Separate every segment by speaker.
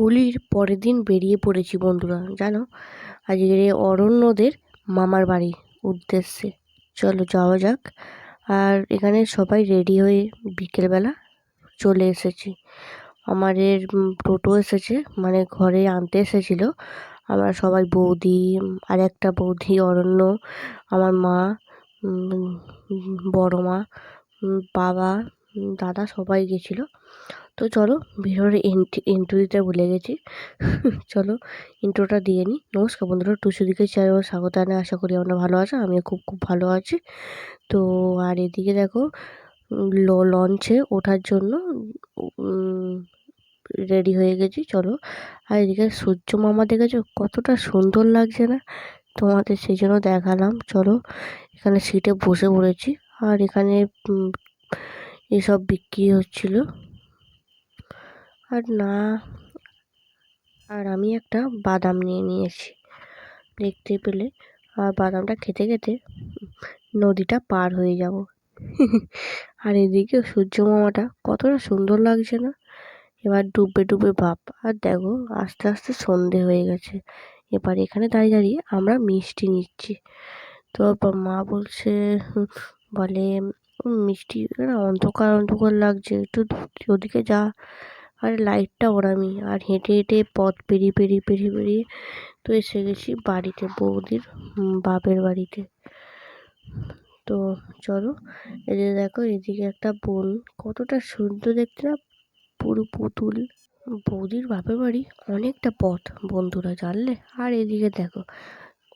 Speaker 1: হোলির পরের দিন বেরিয়ে পড়েছি বন্ধুরা, জানো? আজকে অরণ্যদের মামার বাড়ির উদ্দেশ্যে। চলো যাওয়া যাক। আর এখানে সবাই রেডি হয়ে বিকেলবেলা চলে এসেছি। আমাদের টোটো এসেছে মানে ঘরে আনতে এসেছিল। আমরা সবাই বৌদি আর একটা বৌদি, অরণ্য, আমার মা বড় মা বাবা দাদা সবাই গেছিল। তো চলো ভিডিওর ইন্ট্রো দিতে ভুলে গেছি। চলো ইন্ট্রোটা দিয়ে নিই নমস্কার বন্ধুরা টুসুদিকে চ্যানেল স্বাগত আনে আশা করি আমরা ভালো আছো, আমিও খুব খুব ভালো আছি। তো আর এদিকে দেখো লঞ্চে ওঠার জন্য রেডি হয়ে গেছি। চলো, আর এদিকে সূর্য মামা দেখেছ? কতটা সুন্দর লাগছে না? তোমাদের সেই জন্য দেখালাম। চলো, এখানে সিটে বসে পড়েছি। আর এখানে এসব বিক্রি হচ্ছিল। আর না, আর আমি একটা বাদাম নিয়ে নিয়েছি। দেখতে পেলে আর বাদামটা খেতে খেতে নদীটা পার হয়ে যাব। আর এদিকে সূর্য মামাটা কতটা সুন্দর লাগছে না? এবার ডুববে ডুবে ভাব আর দেখো, আস্তে আস্তে সন্ধে হয়ে গেছে। এবার এখানে দাঁড়িয়ে দাঁড়িয়ে আমরা মিষ্টি নিচ্ছি। তো মা বলছে বলে মিষ্টি অন্ধকার অন্ধকার লাগছে, একটু ওদিকে যা। আর লাইটটা ওরামি আর হেঁটে হেঁটে পথ পেরিয়ে পেরিয়ে পেরিয়ে পেরিয়ে তো এসে গেছি বাড়িতে, বৌদির বাপের বাড়িতে। তো চলো, এদিকে দেখো, এদিকে একটা বোন। কতটা সুন্দর দেখতে না, পুরো পুতুল। বৌদির বাপের বাড়ি অনেকটা পথ, বন্ধুরা জানলে। আর এদিকে দেখো,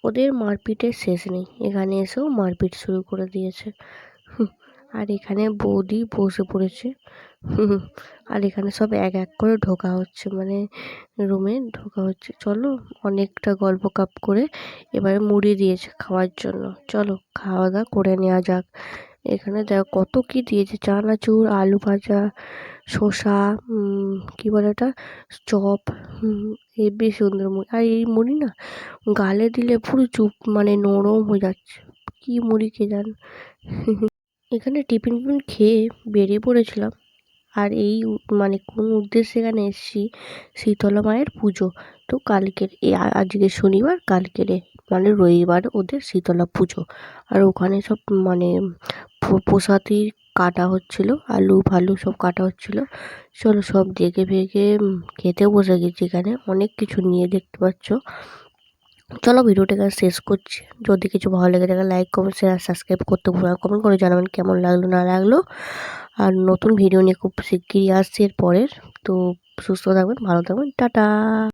Speaker 1: ওদের মারপিটের শেষ নেই। এখানে এসেও মারপিট শুরু করে দিয়েছে। আর এখানে বৌদি বসে পড়েছে। আর এখানে সব এক এক করে ঢোকা হচ্ছে মানে রুমে ঢোকা হচ্ছে। চলো অনেকটা গল্প কাপ করে এবারে মুড়ি দিয়েছে খাওয়ার জন্য। চলো খাওয়া দাওয়া করে নেওয়া যাক। এখানে দেখো কত কি দিয়েছে, চানাচুর, আলু ভাজা, শসা কী বলে এটা চপ হেবি সুন্দর মুড়ি। আর এই মুড়ি না গালে দিলে পুরো চুপ মানে নরম হয়ে যাচ্ছে। কী মুড়ি কে জান? এখানে টিফিন ফিফিন খেয়ে বেরিয়ে পড়েছিলাম। আর এই মানে কোন উদ্দেশ্যে এখানে এসেছি? শীতলা মায়ের পুজো। তো কালকের এ আজকে শনিবার, কালকের মানে রবিবার ওদের শীতলা পুজো। আর ওখানে সব মানে প্রসাদি কাটা হচ্ছিল, আলু ফালু সব কাটা হচ্ছিল। চলো সব দেখে ভেগে খেতে বসে গেছি এখানে। অনেক কিছু নিয়ে দেখতে পাচ্ছ। চলো ভিডিওটা এখানে শেষ করছি। যদি কিছু ভালো লেগে থাকে লাইক কমেন্ট শেয়ার সাবস্ক্রাইব করতে ভুলো কমেন্ট করে জানাবেন কেমন লাগল, না লাগল। আর নতুন ভিডিও নিয়ে খুব শিগগিরই আসছে এর পরের। তো সুস্থ থাকবেন, ভালো থাকবেন, টাটা।